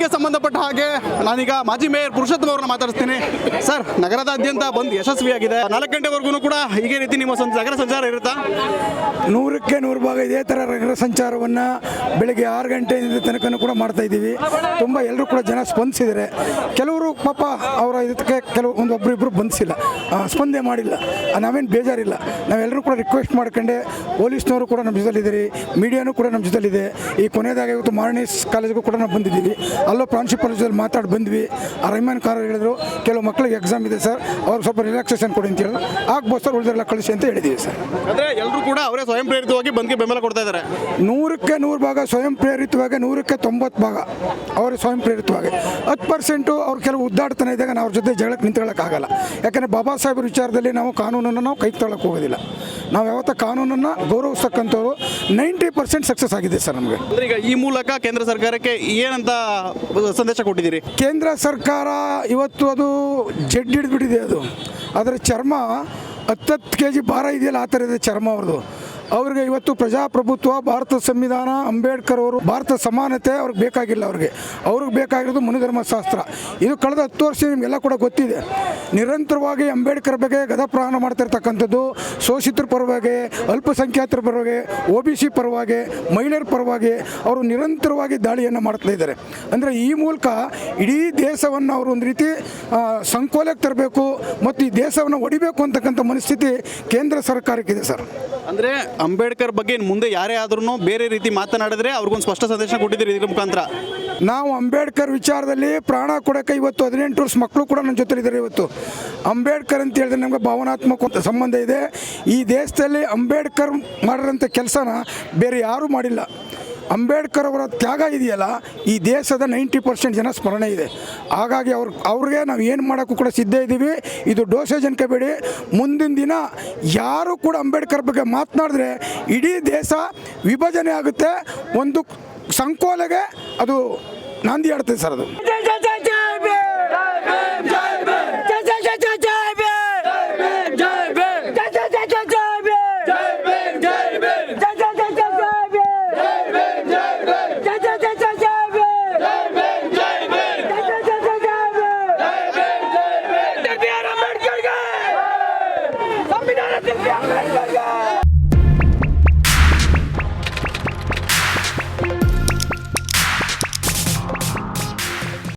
ಬಂದ್ಗೆ ಸಂಬಂಧಪಟ್ಟ ಹಾಗೆ ನಾನೀಗ ಮಾಜಿ ಮೇಯರ್ ಪುರುಷೋತ್ತಮ ಅವ್ರನ್ನ ಮಾತಾಡಿಸ್ತೀನಿ. ಸರ್, ನಗರದಾದ್ಯಂತ ಬಂದ್ ಯಶಸ್ವಿಯಾಗಿದೆ. ನಾಲ್ಕು ಗಂಟೆವರೆಗೂ ಕೂಡ ಹೀಗೆ ರೀತಿ ನಿಮ್ಮ ನಗರ ಸಂಚಾರ ಇರುತ್ತಾ? ನೂರಕ್ಕೆ ನೂರು ಭಾಗ ಇದೇ ಥರ ನಗರ ಸಂಚಾರವನ್ನು ಬೆಳಗ್ಗೆ ಆರು ಗಂಟೆಯಿಂದ ತನಕ ಕೂಡ ಮಾಡ್ತಾ ಇದ್ದೀವಿ. ತುಂಬ ಎಲ್ಲರೂ ಕೂಡ ಜನ ಸ್ಪಂದಿಸಿದ್ದಾರೆ. ಕೆಲವರು ಪಾಪ ಅವರ ಇದಕ್ಕೆ ಕೆಲವು ಒಂದು ಒಬ್ಬರಿಬ್ಬರು ಬಂದಿಸಿಲ್ಲ ಸ್ಪಂದೆ ಮಾಡಿಲ್ಲ. ನಾವೇನು ಬೇಜಾರಿಲ್ಲ. ನಾವೆಲ್ಲರೂ ಕೂಡ ರಿಕ್ವೆಸ್ಟ್ ಮಾಡ್ಕೊಂಡೆ ಪೊಲೀಸ್ನವರು ಕೂಡ ನಮ್ಮ ಜೊತೆಲಿದ್ದೀರಿ, ಮೀಡಿಯಾನು ಕೂಡ ನಮ್ಮ ಜೊತೆಲಿದೆ. ಈ ಕೊನೆಯದಾಗ ಇವತ್ತು ಮಾರ್ನಿಸ್ ಕಾಲೇಜ್ಗೂ ಕೂಡ ನಾವು ಬಂದಿದ್ದೀವಿ. ಅಲ್ಲೋ ಪ್ರಾಂಶುಪಾಲ ಜೊತೆ ಮಾತಾಡಿ ಬಂದ್ವಿ. ಆ ರೈಮಾನ್ ಕಾರ್ ಹೇಳಿದ್ರು ಕೆಲವು ಮಕ್ಕಳಿಗೆ ಎಕ್ಸಾಮ್ ಇದೆ ಸರ್ ಅವ್ರು ಸ್ವಲ್ಪ ರಿಲ್ಯಾಕ್ಸೇಷನ್ ಕೊಡಿ ಅಂತ ಹೇಳಿದ್ರು. ಆಗ್ಬೋದು ಸರ್ ಉಳಿದರೆಲ್ಲ ಕಳಿಸಿ ಅಂತ ಹೇಳಿದ್ದೀವಿ ಸರ್. ಅಂದ್ರೆ ಎಲ್ಲರೂ ಕೂಡ ಅವರೇ ಸ್ವಯಂ ಪ್ರೇರಿತವಾಗಿ ಬಂದ್ಗೆ ಬೆಂಬಲ ಕೊಡ್ತಾ ಇದ್ದಾರೆ ನೂರಕ್ಕೆ ನೂರು ಭಾಗ ಸ್ವಯಂ ಪ್ರೇರಿತವಾಗಿ ನೂರಕ್ಕೆ ತೊಂಬತ್ತು ಭಾಗ ಅವರೇ ಸ್ವಯಂ ಪ್ರೇರಿತವಾಗಿ. ಹತ್ತು ಪರ್ಸೆಂಟು ಅವ್ರು ಕೆಲವು ಉದ್ದಾಡ್ತಾನೆ ಇದ್ದಾಗ ನಾವು ಅವ್ರ ಜೊತೆ ಜಗಳಕ್ಕೆ ನಿಂತ್ಕೊಳ್ಳೋಕ್ಕಾಗಲ್ಲ. ಯಾಕಂದರೆ ಬಾಬಾ ಸಾಹೇಬ್ರ ವಿಚಾರದಲ್ಲಿ ನಾವು ಕಾನೂನನ್ನು ನಾವು ಕೈ ತೊಳಕ್ಕೆ ಹೋಗೋದಿಲ್ಲ. ನಾವು ಯಾವತ್ತ ಕಾನೂನನ್ನು ಗೌರವಿಸ್ತಕ್ಕಂಥವ್ರು ನೈಂಟಿ ಪರ್ಸೆಂಟ್ ಸಕ್ಸಸ್ ಆಗಿದೆ ಸರ್ ನಮಗೆ. ಅಂದ್ರೆ ಈಗ ಈ ಮೂಲಕ ಕೇಂದ್ರ ಸರ್ಕಾರಕ್ಕೆ ಏನಂತ ಸಂದೇಶ ಕೊಟ್ಟಿದ್ದೀರಿ? ಕೇಂದ್ರ ಸರ್ಕಾರ ಇವತ್ತು ಅದು ಜಡ್ ಹಿಡಿದ್ಬಿಟ್ಟಿದೆ ಅದು. ಅದರ ಚರ್ಮ ಹತ್ತತ್ತು ಕೆ ಜಿ ಭಾರ ಇದೆಯಲ್ಲ ಆ ಥರ ಇದೆ ಚರ್ಮ ಅವ್ರದ್ದು. ಅವ್ರಿಗೆ ಇವತ್ತು ಪ್ರಜಾಪ್ರಭುತ್ವ ಭಾರತ ಸಂವಿಧಾನ ಅಂಬೇಡ್ಕರ್ ಅವರು ಭಾರತ ಸಮಾನತೆ ಅವ್ರಿಗೆ ಬೇಕಾಗಿಲ್ಲ ಅವ್ರಿಗೆ. ಅವ್ರಿಗೆ ಬೇಕಾಗಿರೋದು ಮನುಧರ್ಮಶಾಸ್ತ್ರ. ಇದು ಕಳೆದ ಹತ್ತು ವರ್ಷ ನಿಮಗೆಲ್ಲ ಕೂಡ ಗೊತ್ತಿದೆ. ನಿರಂತರವಾಗಿ ಅಂಬೇಡ್ಕರ್ ಬಗ್ಗೆ ಗದಪ್ರಹಾರ ಮಾಡ್ತಿರ್ತಕ್ಕಂಥದ್ದು, ಶೋಷಿತರ ಪರವಾಗಿ, ಅಲ್ಪಸಂಖ್ಯಾತರ ಪರವಾಗಿ, ಒ ಬಿ ಸಿ ಪರವಾಗಿ, ಮಹಿಳೆಯರ ಪರವಾಗಿ ಅವರು ನಿರಂತರವಾಗಿ ದಾಳಿಯನ್ನು ಮಾಡ್ತಾ ಇದ್ದಾರೆ. ಅಂದರೆ ಈ ಮೂಲಕ ಇಡೀ ದೇಶವನ್ನು ಅವರು ಒಂದು ರೀತಿ ಸಂಕೋಲೆಗೆ ಸಂಕೋಲಕ್ಕೆ ತರಬೇಕು ಮತ್ತು ಈ ದೇಶವನ್ನು ಒಡಿಬೇಕು ಅಂತಕ್ಕಂಥ ಮನಸ್ಥಿತಿ ಕೇಂದ್ರ ಸರ್ಕಾರಕ್ಕಿದೆ ಸರ್. ಅಂದರೆ ಅಂಬೇಡ್ಕರ್ ಬಗ್ಗೆ ಮುಂದೆ ಯಾರೇ ಆದ್ರೂ ಬೇರೆ ರೀತಿ ಮಾತನಾಡಿದ್ರೆ ಅವ್ರಿಗೊಂದು ಸ್ಪಷ್ಟ ಸಂದೇಶ ಕೊಟ್ಟಿದ್ದೀರಿ ಇದ್ರ ಮುಖಾಂತರ. ನಾವು ಅಂಬೇಡ್ಕರ್ ವಿಚಾರದಲ್ಲಿ ಪ್ರಾಣ ಕೊಡೋಕ್ಕೆ ಇವತ್ತು ಹದಿನೆಂಟು ವರ್ಷ ಮಕ್ಕಳು ಕೂಡ ನನ್ನ ಜೊತೆ ಇದ್ದಾರೆ ಇವತ್ತು. ಅಂಬೇಡ್ಕರ್ ಅಂತ ಹೇಳಿದ್ರೆ ನಮಗೆ ಭಾವನಾತ್ಮಕ ಸಂಬಂಧ ಇದೆ. ಈ ದೇಶದಲ್ಲಿ ಅಂಬೇಡ್ಕರ್ ಮಾಡಿರೋಂಥ ಕೆಲಸನ ಬೇರೆ ಯಾರೂ ಮಾಡಿಲ್ಲ. ಅಂಬೇಡ್ಕರ್ ಅವರ ತ್ಯಾಗ ಇದೆಯಲ್ಲ, ಈ ದೇಶದ ನೈಂಟಿ ಪರ್ಸೆಂಟ್ ಜನ ಸ್ಮರಣೆ ಇದೆ. ಹಾಗಾಗಿ ಅವ್ರ, ಅವ್ರಿಗೆ ನಾವು ಏನು ಮಾಡೋಕ್ಕೂ ಕೂಡ ಸಿದ್ಧ ಇದ್ದೀವಿ. ಇದು ಡೋಸೇಜ್ ಅನ್ಕೋಬೇಡಿ ಮುಂದಿನ ದಿನ ಯಾರು ಕೂಡ ಅಂಬೇಡ್ಕರ್ ಬಗ್ಗೆ ಮಾತನಾಡಿದ್ರೆ ಇಡೀ ದೇಶ ವಿಭಜನೆ ಆಗುತ್ತೆ. ಒಂದು ಸಂಕೋಲೆಗೆ ಅದು ನಾಂದಿ ಆಡ್ತದೆ ಸರ್ ಅದು जय